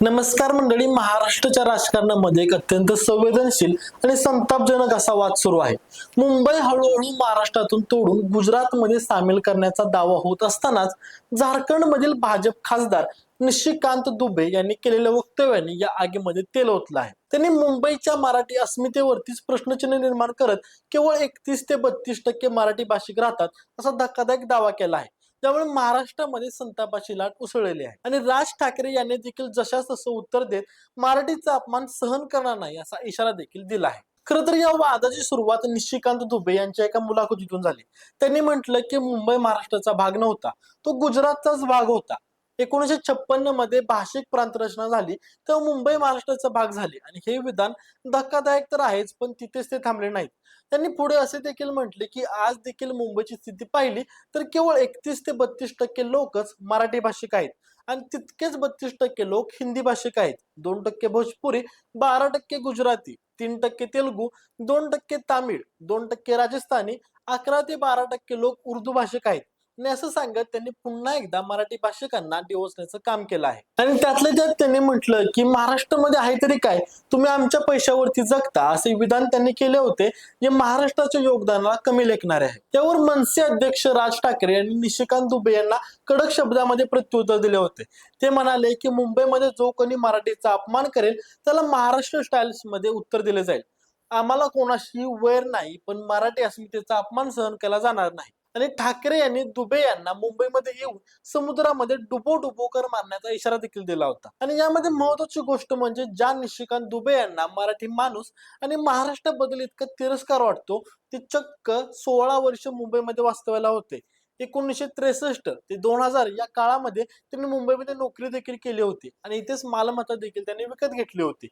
नमस्कार मंडळी महाराष्ट्राच्या राजकारणामध्ये एक अत्यंत संवेदनशील आणि संतापजनक असा वाद सुरू आहे. मुंबई हळूहळू महाराष्ट्रातून तोडून गुजरातमध्ये सामील करण्याचा दावा होत असतानाच झारखंडमधील भाजप खासदार निशिकांत दुबे यांनी केलेल्या वक्तव्याने या आगीमध्ये तेल ओतलं आहे. त्यांनी मुंबईच्या मराठी अस्मितेवरतीच प्रश्नचिन्ह निर्माण करत केवळ एकतीस ते बत्तीस टक्के मराठी भाषिक राहतात असा धक्कादायक दावा केला आहे. त्यामुळे महाराष्ट्रामध्ये संतापाची लाट उसळलेली आहे. आणि राज ठाकरे यांनी देखील जशास तसं उत्तर देत मराठीचा अपमान सहन करणार नाही असा इशारा देखील दिला आहे. खरं तर या वादाची सुरुवात निशिकांत दुबे यांच्या एका मुलाखतीतून झाली. त्यांनी म्हटलं की मुंबई महाराष्ट्राचा भाग नव्हता. तो गुजरातचाच भाग होता. एकोणीशे छप्पन्नमध्ये भाषिक प्रांत रचना झाली तेव्हा मुंबई महाराष्ट्राचा भाग झाली. आणि हे विधान धक्कादायक तर आहेच पण तिथेच ते थांबले नाहीत. त्यांनी पुढे असे देखील म्हटले की आज देखील मुंबईची स्थिती पाहिली तर केवळ एकतीस ते बत्तीस टक्के लोकच मराठी भाषिक आहेत. आणि तितकेच बत्तीस टक्के लोक हिंदी भाषिक आहेत. दोन टक्के भोजपुरी बारा टक्के गुजराती तीन टक्के तेलुगू दोन टक्के तामिळ दोन टक्के राजस्थानी अकरा ते बारा टक्के लोक उर्दू भाषिक आहेत. आणि असं सांगत त्यांनी पुन्हा एकदा मराठी भाषिकांना डिवचण्याचं काम केलं आहे. आणि त्यातल्या त्यात त्यांनी म्हटलं की महाराष्ट्रामध्ये आहे तरी काय? तुम्ही आमच्या पैशावरती जगता असे विधान त्यांनी केले होते. जे महाराष्ट्राच्या योगदानाला कमी लेखणारे आहे. त्यावर मनसे अध्यक्ष राज ठाकरे यांनी निशिकांत दुबे यांना कडक शब्दामध्ये प्रत्युत्तर दिले होते. ते म्हणाले की मुंबईमध्ये जो कोणी मराठीचा अपमान करेल त्याला महाराष्ट्र स्टाईल्समध्ये उत्तर दिले जाईल. आम्हाला कोणाशी वैर नाही पण मराठी अस्मितेचा अपमान सहन केला जाणार नाही. आणि ठाकरे यांनी दुबे यांना मुंबईमध्ये येऊन समुद्रामध्ये डुबो डुबोकर मारण्याचा इशारा देखील दिला होता. आणि यामध्ये महत्वाची गोष्ट म्हणजे ज्या निशिकांत दुबे यांना मराठी माणूस आणि महाराष्ट्राबद्दल इतका तिरस्कार वाटतो ते चक्क सोळा वर्ष मुंबईमध्ये वास्तव्याला होते. एकोणीसशे त्रेसष्ट ते दोन हजार या काळामध्ये त्यांनी मुंबईमध्ये नोकरी देखील केली होती आणि इथेच मालमत्ता देखील त्यांनी विकत घेतली होती.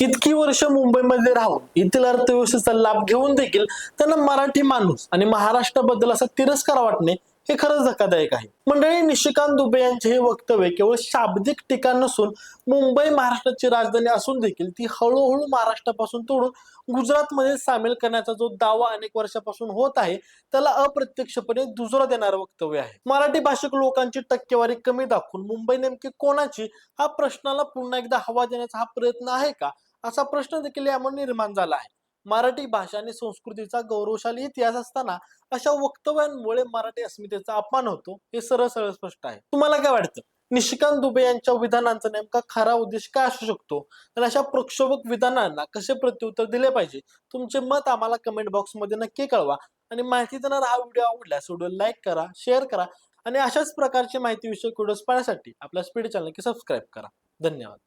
इतकी वर्ष मुंबईमध्ये राहून येथील अर्थव्यवस्थेचा लाभ घेऊन देखील त्यांना मराठी माणूस आणि महाराष्ट्राबद्दल असा तिरस्कार वाटणे हे खरंच धक्कादायक आहे. मंडळी निशिकांत दुबे यांचे हे वक्तव्य केवळ शाब्दिक टीका नसून मुंबई महाराष्ट्राची राजधानी असून देखील ती हळूहळू महाराष्ट्रापासून तोडून गुजरातमध्ये सामील करण्याचा जो दावा अनेक वर्षापासून होत आहे त्याला अप्रत्यक्षपणे दुजोरा देणारं वक्तव्य आहे. मराठी भाषिक लोकांची टक्केवारी कमी दाखवून मुंबई नेमकी कोणाची हा प्रश्नाला पुन्हा एकदा हवा देण्याचा हा प्रयत्न आहे का? असा प्रश्न देखील यामुळे निर्माण झाला आहे. मराठी भाषा आणि संस्कृतीचा गौरवशाली इतिहास असताना अशा वक्तव्यांमुळे मराठी अस्मितेचा अपमान होतो हे सरळ सरळ स्पष्ट आहे. तुम्हाला काय वाटतं? निशिकांत दुबे यांच्या विधानांचा नेमका खरा उद्देश काय असू शकतो? आणि अशा प्रक्षोभक विधानांना कसे प्रत्युत्तर दिले पाहिजे? तुमचे मत आम्हाला कमेंट बॉक्समध्ये नक्की कळवा. आणि माहिती देणारा हा व्हिडिओ आवडल्यास व्हिडिओ लाईक करा शेअर करा आणि अशाच प्रकारची माहिती विषयक व्हिडिओज पाहण्यासाठी आपल्या स्पीड चॅनल की सबस्क्राईब करा. धन्यवाद.